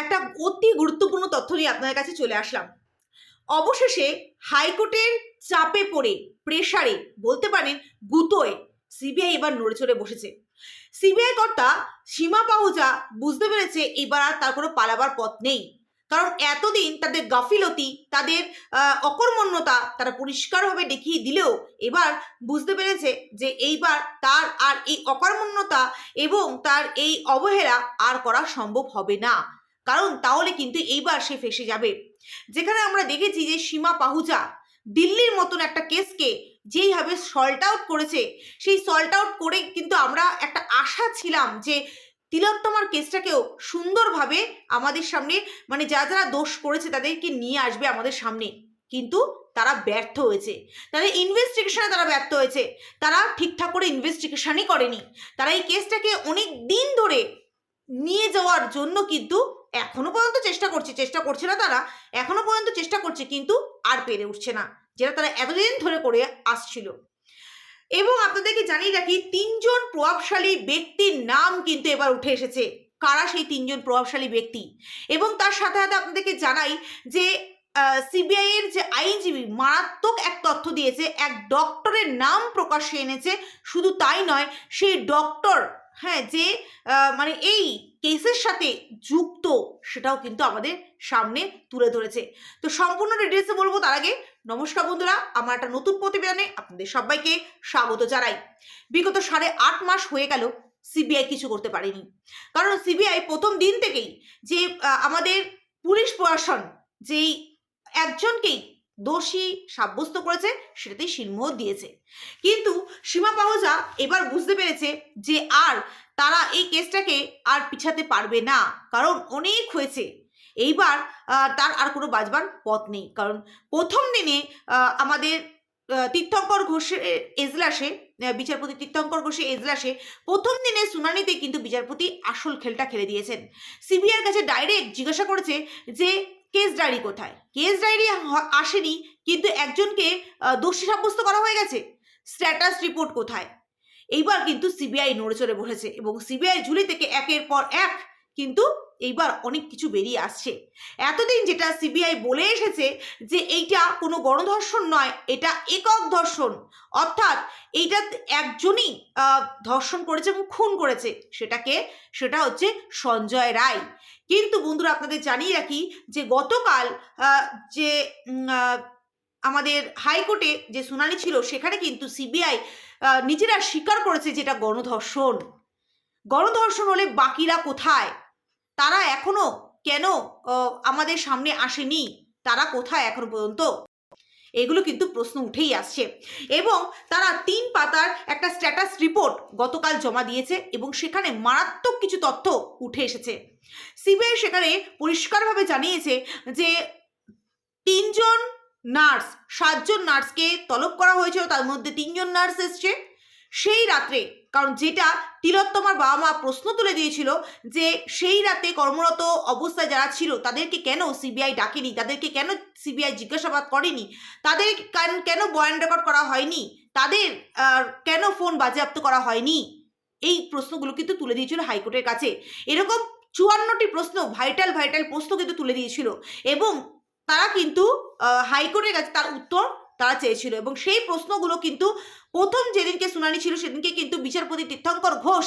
একটা অতি গুরুত্বপূর্ণ তথ্য নিয়ে আপনাদের কাছে চলে আসলাম। অবশেষে হাইকোর্টের চাপে পড়ে, প্রেসারে, বলতে পারেন গুতোয় সিবিআই এবার নড়ে চড়ে বসেছে। সিবিআই কর্তা সীমা পাহুজা বুঝতে পেরেছে এবার আর তার কোনো পালাবার পথ নেই। কারণ এতদিন তাদের গাফিলতি, তাদের অকর্মণ্যতা তারা পরিষ্কারভাবে দেখিয়ে দিলেও এবার বুঝতে পেরেছে যে এইবার তার আর এই অকর্মণ্যতা এবং তার এই অবহেলা আর করা সম্ভব হবে না। কারণ তাহলে কিন্তু এইবার সে ফেসে যাবে। যেখানে আমরা দেখেছি যে সীমা পাহুজা দিল্লির মতন একটা কেসকে যেইভাবে সল্ট আউট করেছে, সেই সল্ট আউট করে কিন্তু আমরা একটা আশা ছিলাম যে তিলোত্তমার কেসটাকেও সুন্দরভাবে আমাদের সামনে মানে যারা যারা দোষ করেছে তাদেরকে নিয়ে আসবে আমাদের সামনে। কিন্তু তারা ব্যর্থ হয়েছে। তাদের ইনভেস্টিগেশনে তারা ব্যর্থ হয়েছে। তারা ঠিকঠাক করে ইনভেস্টিগেশনই করেনি। তারা এই কেসটাকে অনেক দিন ধরে নিয়ে যাওয়ার জন্য কিন্তু এখনও পর্যন্ত চেষ্টা করছে চেষ্টা করছে না তারা, এখনও পর্যন্ত চেষ্টা করছে, কিন্তু আর পেরে উঠছে না, যেটা তারা এতদিন ধরে করে আসছিল। এবং আপনাদেরকে জানিয়ে রাখি, তিনজন প্রভাবশালী ব্যক্তির নাম কিন্তু এবার উঠে এসেছে। কারা সেই তিনজন প্রভাবশালী ব্যক্তি? এবং তার সাথে সাথে আপনাদেরকে জানাই যে সিবিআই এর যে আইনজীবী, মারাত্মক এক তথ্য দিয়েছে, এক ডক্টরের নাম প্রকাশ্যে এনেছে, শুধু তাই নয়, সেই ডক্টর হ্যাঁ যে মানে এই কেসের সাথে যুক্ত সেটাও কিন্তু আমাদের সামনে তুলে ধরেছে। তো সম্পূর্ণ ডিটেলসে বলব তার আগে, নমস্কার বন্ধুরা, আমার একটা নতুন প্রতিবেদনে আপনাদের সবাইকে স্বাগত জানাই। বিগত সাড়ে আট মাস হয়ে গেল সিবিআই কিছু করতে পারেনি। কারণ সিবিআই প্রথম দিন থেকেই যে আমাদের পুলিশ প্রশাসন যেই একজনকেই দোষী সাব্যস্ত করেছে সেটাতেই শিলমোহর দিয়েছে। কিন্তু সীমা পাহজা এবার বুঝতে পেরেছে যে আর তারা এই কেসটাকে আর পিছাতে পারবে না, কারণ অনেক হয়েছে। এইবার তার আর কোনো বাজবার পথ নেই, কারণ প্রথম দিনে আমাদের তীর্থঙ্কর ঘোষের এজলাসে বিচারপতি তীর্থঙ্কর ঘোষের এজলাসে প্রথম দিনে শুনানিতে কিন্তু বিচারপতি আসল খেলটা খেলে দিয়েছেন। সিবিআইয়ের কাছে ডাইরেক্ট জিজ্ঞাসা করেছে যে কেস ডায়েরি কোথায়? কেস ডায়েরি আসেনি, কিন্তু একজনকে দোষী সাব্যস্ত করা হয়ে গেছে। স্ট্যাটাস রিপোর্ট কোথায়? এইবার কিন্তু সিবিআই নড়ে চড়ে বসেছে এবং সিবিআই ঝুলি থেকে একের পর এক কিন্তু এইবার অনেক কিছু বেরিয়ে আসছে। এতদিন যেটা সিবিআই বলে এসেছে যে এইটা কোনো গণধর্ষণ নয়, এটা একক ধর্ষণ। অর্থাৎ এইটা একজনই ধর্ষণ করেছে এবং খুন করেছে। সেটাকে, সেটা হচ্ছে সঞ্জয় রায়। কিন্তু বন্ধুরা আপনাদের জানিয়ে রাখি যে গতকাল যে আমাদের হাইকোর্টে যে শুনানি ছিল, সেখানে কিন্তু সিবিআই নিজেরা স্বীকার করেছে যেটা গণধর্ষণ। গণধর্ষণ হলে বাকিরা কোথায়? তারা এখনও কেন আমাদের সামনে আসেনি? তারা কোথায় এখনও পর্যন্ত? এগুলো কিন্তু প্রশ্ন উঠেই আসছে। এবং তারা তিন পাতার একটা স্ট্যাটাস রিপোর্ট গতকাল জমা দিয়েছে এবং সেখানে মারাত্মক কিছু তথ্য উঠে এসেছে। সিবিআই সেখানে পরিষ্কারভাবে জানিয়েছে যে, তিনজন নার্স, সাতজন নার্সকে তলব করা হয়েছিল, তার মধ্যে তিনজন নার্স এসছে। সেই রাত্রে, কারণ যেটা তিলোত্তমার বাবা মা প্রশ্ন তুলে দিয়েছিল যে সেই রাতে কর্মরত অবস্থায় যারা ছিল, তাদেরকে কেন সিবিআই ডাকেনি? তাদেরকে কেন সিবিআই জিজ্ঞাসাবাদ করেনি? তাদের কেন- বয়ান রেকর্ড করা হয়নি? তাদের কেন ফোন বাজেয়াপ্ত করা হয়নি? এই প্রশ্নগুলো কিন্তু তুলে দিয়েছিল হাইকোর্টের কাছে। এরকম চুয়ান্নটি প্রশ্ন, ভাইটাল ভাইটাল প্রশ্ন কিন্তু তুলে দিয়েছিল এবং তারা কিন্তু হাইকোর্টের কাছে তার উত্তর তারা চেয়েছিল এবং সেই প্রশ্নগুলো কিন্তু প্রথম যেদিনকে শুনানি ছিল, সেদিনকে কিন্তু বিচারপতি তীর্থঙ্কর ঘোষ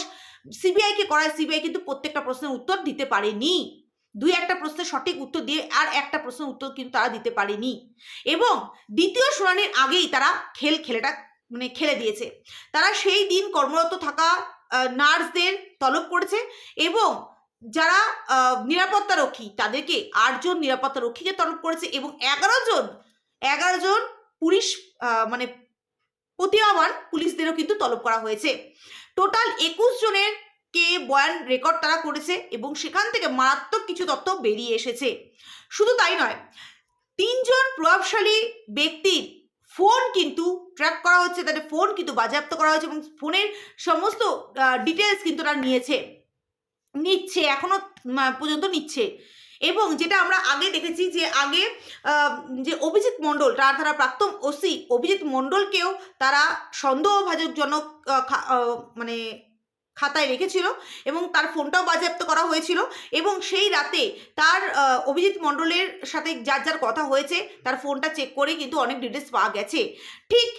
সিবিআইকে করায়। সিবিআই কিন্তু প্রত্যেকটা প্রশ্নের উত্তর দিতে পারেনি। দুই একটা প্রশ্নের সঠিক উত্তর দিয়ে আর একটা প্রশ্নের উত্তর কিন্তু তারা দিতে পারেনি। এবং দ্বিতীয় শুনানির আগেই তারা খেল খেলেটা মানে খেলে দিয়েছে। তারা সেই দিন কর্মরত থাকা নার্সদের তলব করেছে এবং যারা নিরাপত্তা রক্ষী, তাদেরকে আটজন নিরাপত্তা রক্ষীকে তলব করেছে এবং এগারো জন এগারো জন পুলিশ মানে প্রতিভাবান পুলিশদেরও কিন্তু তলব করা হয়েছে। টোটাল একুশ জনের কে বয়ান রেকর্ড তারা করেছে এবং সেখান থেকে মারাত্মক কিছু তথ্য বেরিয়ে এসেছে। শুধু তাই নয়, তিনজন প্রভাবশালী ব্যক্তির ফোন কিন্তু ট্র্যাক করা হচ্ছে, তাদের ফোন কিন্তু বাজেয়াপ্ত করা হয়েছে এবং ফোনের সমস্ত ডিটেলস কিন্তু তারা নিয়েছে। নিচ্ছে, এখনও পর্যন্ত নিচ্ছে। এবং যেটা আমরা আগে দেখেছি যে আগে যে অভিজিৎ মণ্ডল তার তারা প্রাক্তন ওসি অভিজিৎ মণ্ডলকেও তারা সন্দেহভাজকজনক মানে খাতায় রেখেছিল এবং তার ফোনটাও বাজেয়াপ্ত করা হয়েছিল এবং সেই রাতে তার অভিজিৎ মণ্ডলের সাথে যার যার কথা হয়েছে, তার ফোনটা চেক করে কিন্তু অনেক ডিটেলস পাওয়া গেছে। ঠিক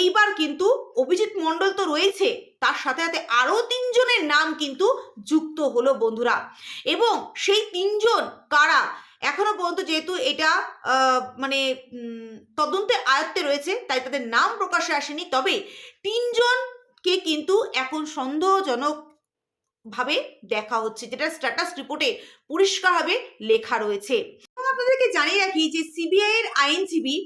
এইবার কিন্তু অভিজিৎ মণ্ডল তো রয়েছে। তার সাথে সাথে আরও তিনজনের নাম কিন্তু যুক্ত হলো বন্ধুরা। এবং সেই তিনজন কারা? এখনও পর্যন্ত যেহেতু এটা মানে উম, তদন্তে আয়ত্তে রয়েছে তাই তাদের নাম প্রকাশে আসেনি। তবে তিনজনকে কিন্তু এখন সন্দেহজনক ভাবে দেখা হচ্ছে যেটা স্ট্যাটাস রিপোর্টে পরিষ্কারভাবে লেখা রয়েছে। আপনাদেরকে জানিয়ে রাখি যে সিবিআই এর আইনজীবী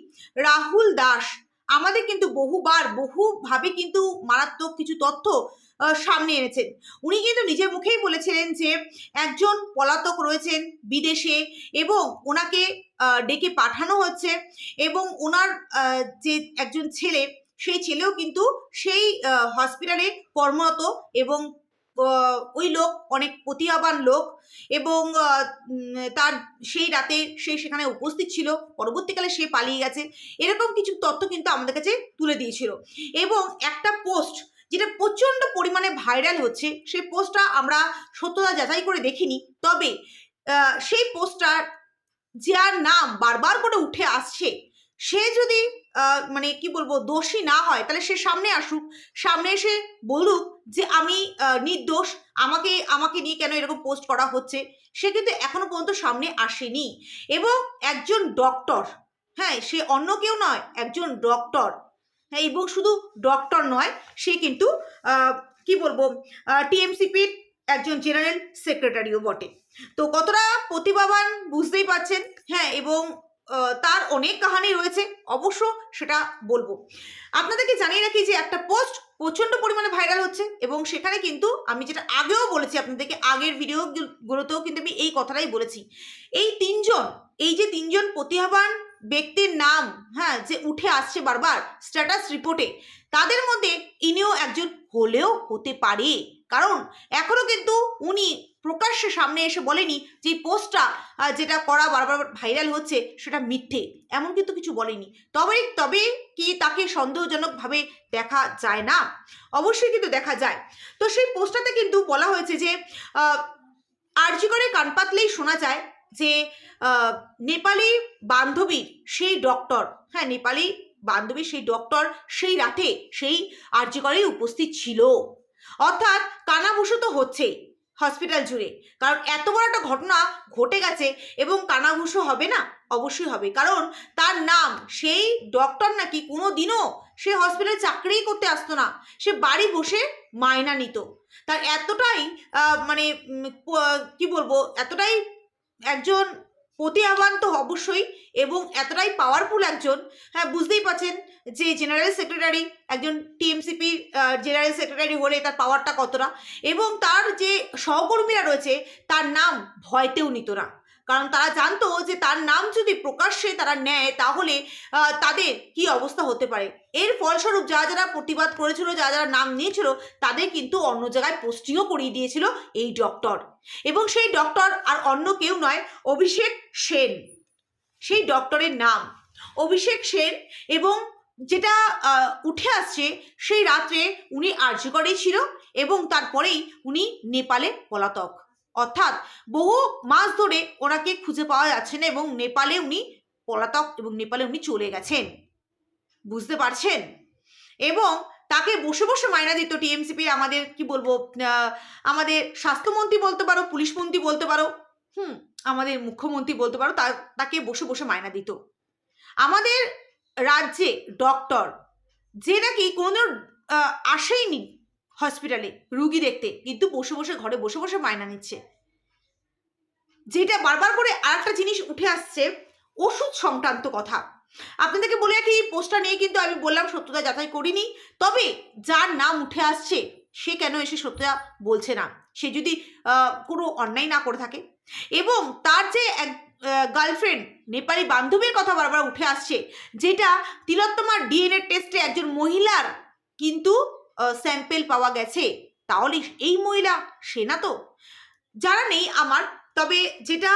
রাহুল দাস আমাদের কিন্তু বহুবার, বহুভাবে কিন্তু মারাত্মক কিছু তথ্য সামনে এনেছেন। উনি কিন্তু নিজের মুখেই বলেছিলেন যে, একজন পলাতক রয়েছেন বিদেশে এবং ওনাকে ডেকে পাঠানো হচ্ছে এবং ওনার যে একজন ছেলে, সেই ছেলেও কিন্তু সেই হসপিটালে কর্মরত এবং ওই লোক অনেক প্রতিভাবান লোক এবং তার সেই রাতে সে সেখানে উপস্থিত ছিল। পরবর্তীকালে সে পালিয়ে গেছে। এরকম কিছু তথ্য কিন্তু আমাদের কাছে তুলে দিয়েছিল। এবং একটা পোস্ট যেটা প্রচণ্ড পরিমাণে ভাইরাল হচ্ছে, সেই পোস্টটা আমরা সত্যতা যাচাই করে দেখিনি। তবে সেই পোস্টটার যার নাম বারবার করে উঠে আসছে, সে যদি মানে কি বলব, দোষী না হয়, তাহলে সে সামনে আসুক। সামনে এসে বলুক যে আমি নির্দোষ, আমাকে আমাকে নিয়ে কেন এরকম পোস্ট করা হচ্ছে? সে কিন্তু এখনও পর্যন্ত সামনে আসেনি। এবং একজন ডক্টর হ্যাঁ সে অন্য কেউ নয়, একজন ডক্টর হ্যাঁ এবং শুধু ডক্টর নয়, সে কিন্তু কি বলব টিএমসিপির একজন জেনারেল সেক্রেটারিও বটে। তো কতটা প্রতিভাবান বুঝতেই পারছেন হ্যাঁ এবং তার অনেক কাহানি রয়েছে, অবশ্য সেটা বলব। আপনাদেরকে জানিয়ে রাখি যে একটা পোস্ট প্রচণ্ড পরিমাণে ভাইরাল হচ্ছে এবং সেখানে কিন্তু আমি যেটা আগেও বলেছি আপনাদেরকে, আগের ভিডিওগুলোতেও কিন্তু আমি এই কথাটাই বলেছি। এই তিনজন, এই যে তিনজন প্রতিভাবান ব্যক্তির নাম হ্যাঁ যে উঠে আসছে বারবার স্ট্যাটাস রিপোর্টে তাদের মধ্যে ইনিও একজন হলেও হতে পারে। কারণ এখনও কিন্তু উনি প্রকাশ্যে সামনে এসে বলেনি যে পোস্টটা যেটা করা বারবার ভাইরাল হচ্ছে সেটা মিথ্যে। এমন কিন্তু কিছু বলেনি। তবে তবে কি তাকে সন্দেহজনকভাবে দেখা যায় না? অবশ্যই কিন্তু দেখা যায়। তো সেই পোস্টটাতে কিন্তু বলা হয়েছে যে আর্জি করে কান পাতলেই শোনা যায় যে নেপালি বান্ধবীর সেই ডক্টর হ্যাঁ নেপালি বান্ধবীর সেই ডক্টর সেই রাতে সেই আর্জি করেই উপস্থিত ছিল। অর্থাৎ কানাঘুষো তো হচ্ছেই হসপিটাল জুড়ে। কারণ এত বড় একটা ঘটনা ঘটে গেছে এবং কানাঘুষো হবে না? অবশ্যই হবে। কারণ তার নাম, সেই ডক্টর নাকি কোনো দিনও সে হসপিটালে চাকরিই করতে আসতো না। সে বাড়ি বসে মায়না নিত। তার এতটাই মানে কি বলব? এতটাই একজন প্রতিভাবান তো অবশ্যই এবং এতটাই পাওয়ারফুল একজন। হ্যাঁ বুঝতেই পারছেন যে জেনারেল সেক্রেটারি একজন টিএমসিপি জেনারেল সেক্রেটারি হলে তার পাওয়ারটা কতটা। এবং তার যে সহকর্মীরা রয়েছে, তার নাম ভয়তেও নিত না। কারণ তারা জানতো যে তার নাম যদি প্রকাশ্যে তারা নেয় তাহলে তাদের কি অবস্থা হতে পারে। এর ফলস্বরূপ যারা যারা প্রতিবাদ করেছিল, যারা যারা নাম নিয়েছিল, তাদের কিন্তু অন্য জায়গায় পোস্টিংও করিয়ে দিয়েছিল এই ডক্টর এবং সেই ডক্টর আর অন্য কেউ নয়, অভিষেক সেন। সেই ডক্টরের নাম। অভিষেক সেন এবং যেটা উঠে আসছে, সেই রাত্রে উনি আর্যকরেই ছিল এবং তারপরেই উনি নেপালে পলাতক। অর্থাৎ বহু মাস ধরে ওনাকে খুঁজে পাওয়া যাচ্ছে না এবং নেপালে উনি পলাতক এবং নেপালে উনি চলে গেছেন। বুঝতে পারছেন? এবং তাকে বসে বসে মাইনা দিত টিএমসিপি আমাদের কি বলব আমাদের স্বাস্থ্যমন্ত্রী বলতে পারো পুলিশ মন্ত্রী বলতে পারো হুম আমাদের মুখ্যমন্ত্রী বলতে পারো তাকে বসে বসে মাইনা দিত। আমাদের রাজ্যে ডক্টর যে নাকি আহ, আসেইনি হসপিটালে রুগী দেখতে। কিন্তু বসে বসে ঘরে বসে বসে মায়না নিচ্ছে। যেটা বারবার করে আরেকটা জিনিস উঠে আসছে, ওষুধ সংক্রান্ত কথা। আপনাদেরকে বলে রাখি, এই পোস্টটা নিয়ে কিন্তু আমি বললাম, সত্যতা যাচাই করিনি। তবে যার নাম উঠে আসছে, সে কেন এসে সত্যতা বলছে না? সে যদি কোনো অন্যায় না করে থাকে। এবং তার যে এক গার্লফ্রেন্ড নেপালি বান্ধবীর কথা বারবার উঠে আসছে, যেটা তিলোত্তমার ডিএনএ টেস্টে একজন মহিলার কিন্তু স্যাম্পেল পাওয়া গেছে, তাহলে এই মহিলা সে না তো? যারা নেই আমার, তবে যেটা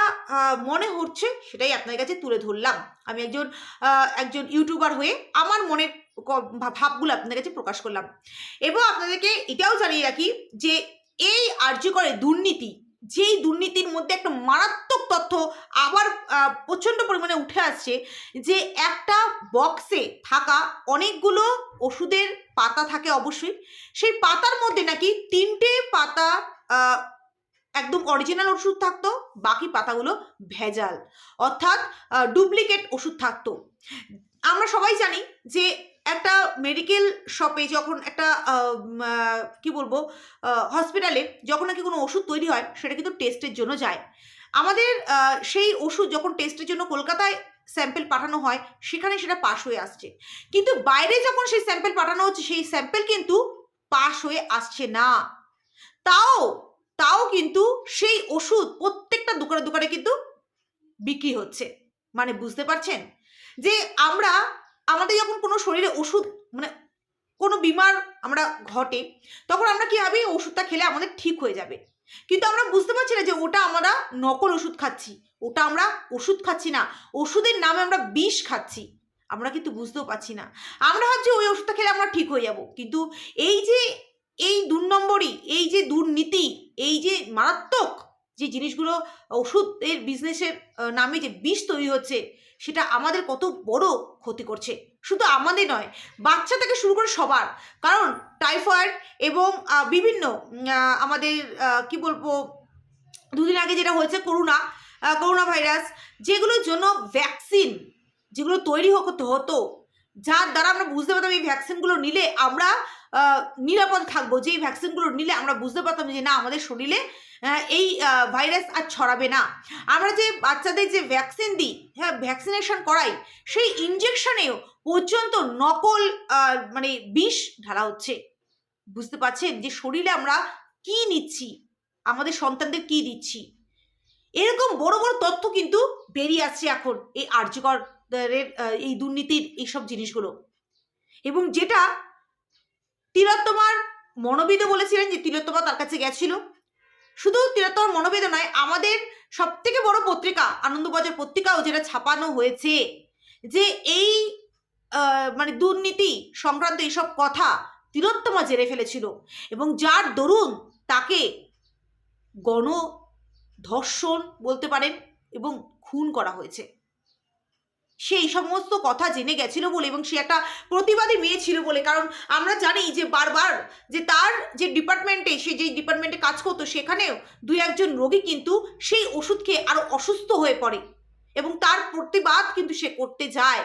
মনে হচ্ছে সেটাই আপনার কাছে তুলে ধরলাম। আমি একজন একজন ইউটিউবার হয়ে আমার মনের ভাবগুলো আপনাদের কাছে প্রকাশ করলাম। এবং আপনাদেরকে এটাও জানিয়ে রাখি যে এই আর্যকরের দুর্নীতি যেই দুর্নীতির মধ্যে একটা মারাত্মক তথ্য আবার প্রচণ্ড পরিমাণে উঠে আসছে যে একটা বক্সে থাকা অনেকগুলো ওষুধের পাতা থাকে অবশ্যই। সেই পাতার মধ্যে নাকি তিনটে পাতা একদম অরিজিনাল ওষুধ থাকতো, বাকি পাতাগুলো ভেজাল। অর্থাৎ ডুপ্লিকেট ওষুধ থাকতো। আমরা সবাই জানি যে একটা মেডিকেল শপে যখন একটা কি বলব হসপিটালে যখন নাকি কোনো ওষুধ তৈরি হয়, সেটা কিন্তু টেস্টের জন্য যায়। আমাদের সেই ওষুধ যখন টেস্টের জন্য কলকাতায় স্যাম্পেল পাঠানো হয়, সেখানে সেটা পাশ হয়ে আসছে। কিন্তু বাইরে যখন সেই স্যাম্পেল পাঠানো হচ্ছে, সেই স্যাম্পেল কিন্তু পাশ হয়ে আসছে না। তাও তাও কিন্তু সেই ওষুধ প্রত্যেকটা দোকানে দোকানে কিন্তু বিক্রি হচ্ছে। মানে বুঝতে পারছেন? যে আমরা আমাদের যখন কোনো শরীরে ওষুধ মানে কোনো বিমার আমরা ঘটে, তখন আমরা কি হবে ওষুধটা খেলে আমাদের ঠিক হয়ে যাবে। কিন্তু আমরা বুঝতে পারছি না যে ওটা আমরা নকল ওষুধ খাচ্ছি, ওটা আমরা ওষুধ খাচ্ছি না, ওষুধের নামে আমরা বিষ খাচ্ছি। আমরা কিন্তু বুঝতেও পারছি না। আমরা ভাবছি ওই ওষুধটা খেলে আমরা ঠিক হয়ে যাব। কিন্তু এই যে, এই দু নম্বরই এই যে দুর্নীতি, এই যে মারাত্মক যে জিনিসগুলো ওষুধের বিজনেসের নামে যে বিষ তৈরি হচ্ছে, সেটা আমাদের কত বড় ক্ষতি করছে। শুধু আমাদের নয়, বাচ্চা থেকে শুরু করে সবার। কারণ টাইফয়েড এবং বিভিন্ন আমাদের কি বলব, দুদিন আগে যেটা হয়েছে করোনা করোনা ভাইরাস, যেগুলোর জন্য ভ্যাকসিন যেগুলো তৈরি হতে হতো, যার দ্বারা আমরা বুঝতে পারতাম এই ভ্যাকসিনগুলো নিলে আমরা নিরাপদ থাকব। যে এই ভ্যাকসিনগুলো নিলে আমরা বুঝতে পারতাম যে না, আমাদের শরীরে এই ভাইরাস আর ছড়াবে না। আমরা যে বাচ্চাদের যে ভ্যাকসিন দিই হ্যাঁ ভ্যাকসিনেশন করাই, সেই ইঞ্জেকশনেও পর্যন্ত নকল মানে বিষ ঢালা হচ্ছে। বুঝতে পারছেন যে শরীরে আমরা কি নিচ্ছি? আমাদের সন্তানদের কি দিচ্ছি? এরকম বড় বড় তথ্য কিন্তু বেরিয়ে আসছে এখন এই আর্যকরের এই দুর্নীতির এইসব জিনিসগুলো। এবং যেটা তিলোত্তমার মনোবিদও বলেছিলেন যে তিলোত্তমা তার কাছে গেছিল। শুধু তিলোত্তমার মনোবেদনায় আমাদের সব থেকে বড় পত্রিকা, আনন্দবাজার পত্রিকাও যেটা ছাপানো হয়েছে, যে এই মানে দুর্নীতি সংক্রান্ত এইসব কথা তিলোত্তমা জেনে ফেলেছিল এবং যার দরুন তাকে গণ ধর্ষণ বলতে পারেন এবং খুন করা হয়েছে। সেই সমস্ত কথা জেনে গেছিল বলে এবং সে একটা প্রতিবাদী মেয়ে ছিল বলে। কারণ আমরা জানি যে বারবার যে তার যে ডিপার্টমেন্টে সে যেই ডিপার্টমেন্টে কাজ করতো, সেখানেও দুই একজন রোগী কিন্তু সেই ওষুধ খেয়ে আরও অসুস্থ হয়ে পড়ে এবং তার প্রতিবাদ কিন্তু সে করতে যায়।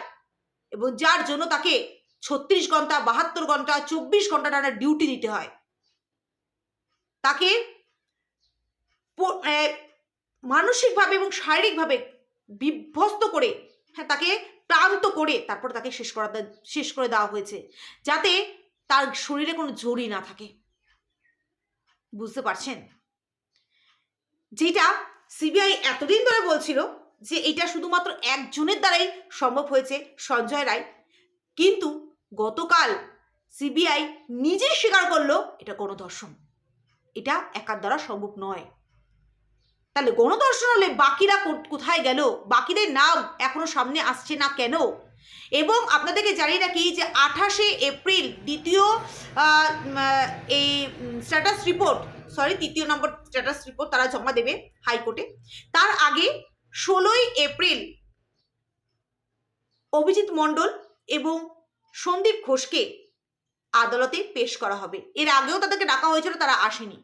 এবং যার জন্য তাকে ছত্রিশ ঘণ্টা, বাহাত্তর ঘণ্টা, চব্বিশ ঘণ্টা টানা ডিউটি দিতে হয়। তাকে মানসিকভাবে এবং শারীরিকভাবে বিভ্যস্ত করে হ্যাঁ তাকে ক্লান্ত করে তারপর তাকে শেষ করা শেষ করে দেওয়া হয়েছে, যাতে তার শরীরে কোনো জড়ি না থাকে। বুঝতে পারছেন? যেটা সিবিআই এতদিন ধরে বলছিল যে এটা শুধুমাত্র একজনের দ্বারাই সম্ভব হয়েছে সঞ্জয় রায়, কিন্তু গতকাল সিবিআই নিজেই স্বীকার করল এটা গণধর্ষণ এটা একার দ্বারা সম্ভব নয়। তাহলে গণদর্শন হলে বাকিরা কোথায় গেল? বাকিদের নাম এখনও সামনে আসছে না কেন? এবং আপনাদেরকে জানিয়ে রাখি যে আঠাশে এপ্রিল দ্বিতীয় এই স্ট্যাটাস রিপোর্ট সরি তৃতীয় নম্বর স্ট্যাটাস রিপোর্ট তারা জমা দেবে হাইকোর্টে। তার আগে ষোলোই এপ্রিল অভিজিৎ মণ্ডল এবং সন্দীপ ঘোষকে আদালতে পেশ করা হবে। এর আগেও তাদেরকে ডাকা হয়েছিল, তারা আসেনি।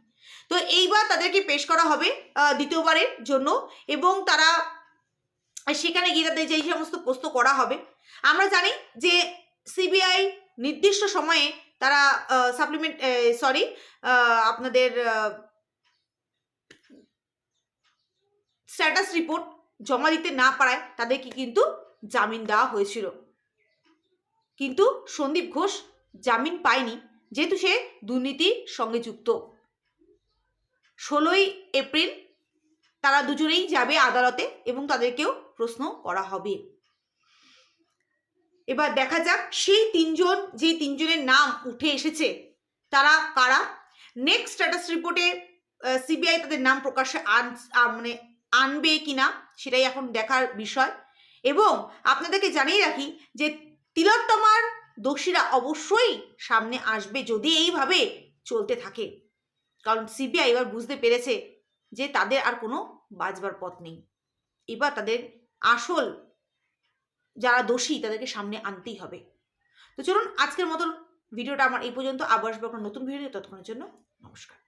তো এইবার তাদেরকে পেশ করা হবে দ্বিতীয়বারের জন্য এবং তারা সেখানে গিয়ে তাদের যেই সমস্ত প্রশ্ন করা হবে। আমরা জানি যে সিবিআই নির্দিষ্ট সময়ে তারা সাপ্লিমেন্ট সরি আপনাদের স্ট্যাটাস রিপোর্ট জমা দিতে না পারায় তাদেরকে কিন্তু জামিন দেওয়া হয়েছিল। কিন্তু সন্দীপ ঘোষ জামিন পায়নি, যেহেতু সে দুর্নীতির সঙ্গে যুক্ত। ষোলোই এপ্রিল তারা দুজনেই যাবে আদালতে এবং তাদেরকেও প্রশ্ন করা হবে। এবার দেখা যাক সেই তিনজন যে তিনজনের নাম উঠে এসেছে, তারা কারা? নেক্সট স্ট্যাটাস রিপোর্টে সিবিআই তাদের নাম প্রকাশে আন মানে আনবে কিনা, সেটাই এখন দেখার বিষয়। এবং আপনাদেরকে জানিয়ে রাখি যে তিলোত্তমার দোষীরা অবশ্যই সামনে আসবে যদি এইভাবে চলতে থাকে। কারণ সিবিআই এবার বুঝতে পেরেছে যে তাদের আর কোনো বাজবার পথ নেই। এবার তাদের আসল যারা দোষী তাদেরকে সামনে আনতেই হবে। তো চলুন আজকের মতন ভিডিওটা আমার এই পর্যন্ত। আবার আসব নতুন ভিডিও ততক্ষণের জন্য নমস্কার।